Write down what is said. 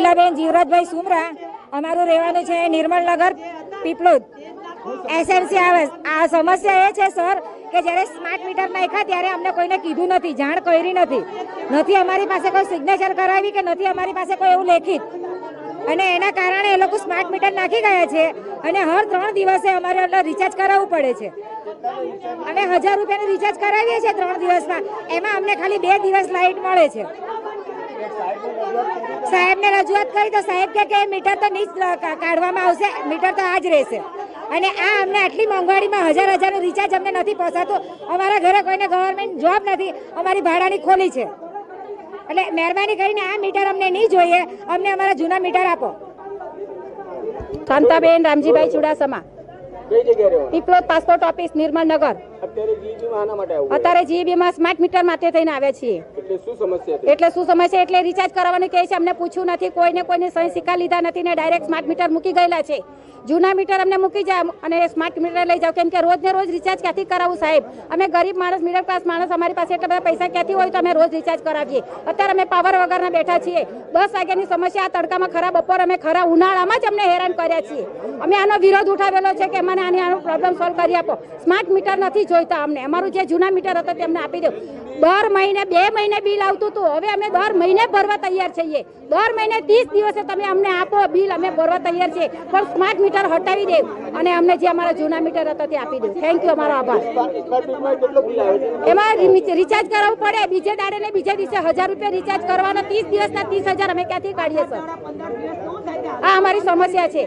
બેન જીવરાજભાઈ સુમરા, અમારું રહેવાનું છે નિર્મલનગર પીપલોદ એસએમસી આવે. આ સમસ્યા એ છે, સર, કે જ્યારે સ્માર્ટ મીટર નાખ્યા ત્યારે અમને કોઈને કીધું નથી, જાણ કરી નથી. નથી અમારી પાસે કોઈ સિગ્નેચર કરાવી કે નથી અમારી પાસે કોઈ એવું લેખિત? અને એના કારણે એ લોકો સ્માર્ટ મીટર નાખી ગયા છે અને હર ત્રણ દિવસે અમારે એટલે રિચાર્જ કરાવવું પડે છે. અમે હજાર રૂપિયાનું રિચાર્જ કરાવીએ છીએ ત્રણ દિવસમાં. એમાં અમને ખાલી બે દિવસ લાઇટ મળે છે. સાહેબને રજૂઆત કરી તો સાહેબ કે મીટર તો નહીં કાઢવામાં આવશે મીટર તો આ જ રહેશે. અને આ અમને આટલી મોંઘવારીમાં હજાર હજારનું રિચાર્જ અમને નથી પહોંચાતું. અમારા ઘરે કોઈને ગવર્મેન્ટ જોબ નથી. અમારી ભાડાની ખોલી છે. એટલે મહેરબાની કરીને આ મીટર અમને નહીં જોઈએ. અમને અમારા જૂના મીટર આપો. કાંતાબેન, રામજીભાઈ ચુડાસમા. પીપલોદ પાસપોર્ટ ઓફિસ નિર્મળનગર અત્યારે જીબી જીબીમાં સ્માર્ટ મીટર માટે થઈને આવ્યા છીએ. એટલે શું સમસ્યા એટલે રિચાર્જ કરાવવાનું કહે છે અમને પૂછ્યું નથી કોઈને કોઈને સહી સિક્કા લીધા નથી ને ડાયરેક્ટ સ્માર્ટ મીટર મૂકી ગયેલા છે. જૂના મીટર અમને મૂકી જાય અને સ્માર્ટ મીટર લઈ જાવ કેમ કે રોજને રોજ રિચાર્જ ક્યાંથી કરાવું સાહેબ? અમે ગરીબ માણસ મિડલ ક્લાસ માણસ, અમારી પાસે એટલા બધા પૈસા ક્યાંથી હોય તો અમે રોજ રિચાર્જ કરાવીએ. અત્યારે અમે પાવર વગરના બેઠા છીએ. દસ વાગ્યાની સમસ્યા, આ તડકામાં ખરા બપોર, અમે ખરા ઉનાળામાં જ અમને હેરાન કર્યા છીએ. અમે આનો વિરોધ ઉઠાવેલો છે કે મને આની આનો પ્રોબ્લેમ સોલ્વ કરી આપો. સ્માર્ટ મીટર નથી જોઈતા અમને. અમારું જે જૂના મીટર હતો તે અમને આપી દો. દર મહિને બે મહિને બિલ આવતું હતું. હવે અમે દર મહિને ભરવા તૈયાર છીએ. દર મહિને ત્રીસ દિવસે તમે અમને આપો, બિલ અમે ભરવા તૈયાર છીએ. પણ સ્માર્ટ મીટર હટાવી દેવ અને અમને જે અમારા જૂના મીટર હતા તે આપી દેવું થેન્ક યુ અમારો આભાર. એમાં રિચાર્જ કરાવવું પડે. બીજે દાડે ને બીજે દિવસે હજાર રૂપિયા રિચાર્જ કરવાના. ત્રીસ દિવસના ત્રીસ હજાર અમે ક્યાંથી કાઢીએ સર આ અમારી સમસ્યા છે.